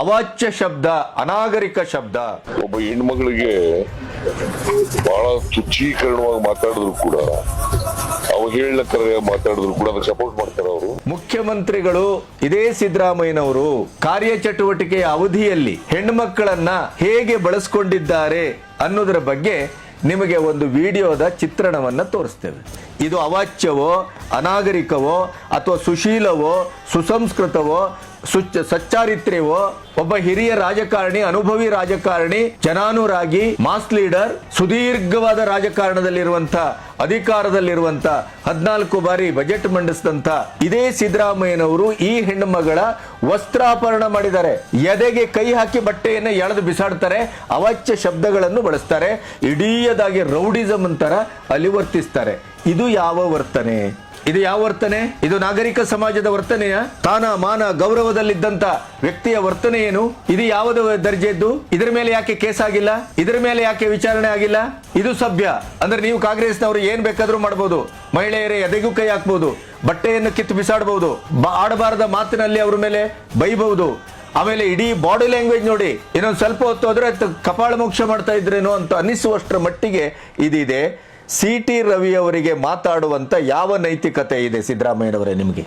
ಅವಾಚ್ಯ ಶಬ್ದ ಅನಾಗರಿಕ ಶಬ್ದ. ಒಬ್ಬ ಹೆಣ್ಮಗಳಿಗೆ ಬಹಳ ತುಚ್ಛೀಕರಣವಾಗಿ ಮಾತಾಡಿದ್ರು ಕೂಡ ಅವಹೇಳನಕರ ಮಾತಾಡಿದ್ರು ಕೂಡ ಅದಕ್ಕೆ ಸಪೋರ್ಟ್ ಮಾಡ್ತಾರೆ ಅವರು. ಮುಖ್ಯಮಂತ್ರಿಗಳು ಇದೇ ಸಿದ್ದರಾಮಯ್ಯನವರು ಕಾರ್ಯಚಟುವಟಿಕೆಯ ಅವಧಿಯಲ್ಲಿ ಹೆಣ್ಮಕ್ಕಳನ್ನ ಹೇಗೆ ಬಳಸ್ಕೊಂಡಿದ್ದಾರೆ ಅನ್ನೋದರ ಬಗ್ಗೆ ನಿಮಗೆ ಒಂದು ವಿಡಿಯೋದ ಚಿತ್ರಣವನ್ನ ತೋರಿಸ್ತೇವೆ. ಇದು ಅವಾಚ್ಯವೋ ಅನಾಗರಿಕವೋ ಅಥವಾ ಸುಶೀಲವೋ ಸುಸಂಸ್ಕೃತವೋ ಸುಚ್ ಸಚ್ಚಾರಿತ್ರ್ಯವೋ ಒಬ್ಬ ಹಿರಿಯ ರಾಜಕಾರಣಿ, ಅನುಭವಿ ರಾಜಕಾರಣಿ, ಜನಾನುರಾಗಿ ಮಾಸ್ ಲೀಡರ್ ಸುದೀರ್ಘವಾದ ರಾಜಕಾರಣದಲ್ಲಿರುವಂತ ಅಧಿಕಾರದಲ್ಲಿರುವಂತ ಹದಿನಾಲ್ಕು ಬಾರಿ ಬಜೆಟ್ ಮಂಡಿಸಿದಂತ ಇದೇ ಸಿದ್ದರಾಮಯ್ಯನವರು ಈ ಹೆಣ್ಣುಮಗಳ ವಸ್ತ್ರಾಪರಣ ಮಾಡಿದ್ದಾರೆ. ಎದೆಗೆ ಕೈ ಹಾಕಿ ಬಟ್ಟೆಯನ್ನು ಎಳೆದು ಬಿಸಾಡ್ತಾರೆ, ಅವಾಚ್ಯ ಶಬ್ದಗಳನ್ನು ಬಳಸ್ತಾರೆ, ಇಡೀಯದಾಗಿ ರೌಡಿಸಮ್ ಅಂತರ ಅಲ್ಲಿ ವರ್ತಿಸ್ತಾರೆ ಇದು ಯಾವ ವರ್ತನೆ? ಇದು ಯಾವ ವರ್ತನೆ? ಇದು ನಾಗರಿಕ ಸಮಾಜದ ವರ್ತನೆಯ? ತಾನ ಮಾನ ಗೌರವದಲ್ಲಿದ್ದಂತ ವ್ಯಕ್ತಿಯ ವರ್ತನೆ ಏನು? ಇದು ಯಾವುದು ದರ್ಜೆದ್ದು ಇದರ ಮೇಲೆ ಯಾಕೆ ಕೇಸ್ ಆಗಿಲ್ಲ? ಇದರ ಮೇಲೆ ಯಾಕೆ ವಿಚಾರಣೆ ಆಗಿಲ್ಲ? ಇದು ಸಭ್ಯ. ಅಂದ್ರೆ ನೀವು ಕಾಂಗ್ರೆಸ್ನವರು ಏನ್ ಬೇಕಾದ್ರೂ ಮಾಡಬಹುದು ಮಹಿಳೆಯರೇ ಎದೆಗೂ ಕೈ ಹಾಕ್ಬಹುದು ಬಟ್ಟೆಯನ್ನು ಕಿತ್ತು ಬಿಸಾಡಬಹುದು ಆಡಬಾರದ ಮಾತಿನಲ್ಲಿ ಅವ್ರ ಮೇಲೆ ಬೈಬಹುದು. ಆಮೇಲೆ ಇಡೀ ಬಾಡಿ ಲ್ಯಾಂಗ್ವೇಜ್ ನೋಡಿ ಇನ್ನೊಂದು ಸ್ವಲ್ಪ ಹೊತ್ತು ಹೋದ್ರೆ ಕಪಾಳ ಮೋಕ್ಷ ಮಾಡ್ತಾ ಇದ್ರೇನೋ ಅಂತ ಅನ್ನಿಸುವಷ್ಟರ ಮಟ್ಟಿಗೆ ಇದಿದೆ. ಸಿ ಟಿ ರವಿಯವರಿಗೆ ಮಾತಾಡುವಂತ ಯಾವ ನೈತಿಕತೆ ಇದೆ ಸಿದ್ದರಾಮಯ್ಯನವರೇ ನಿಮಗೆ?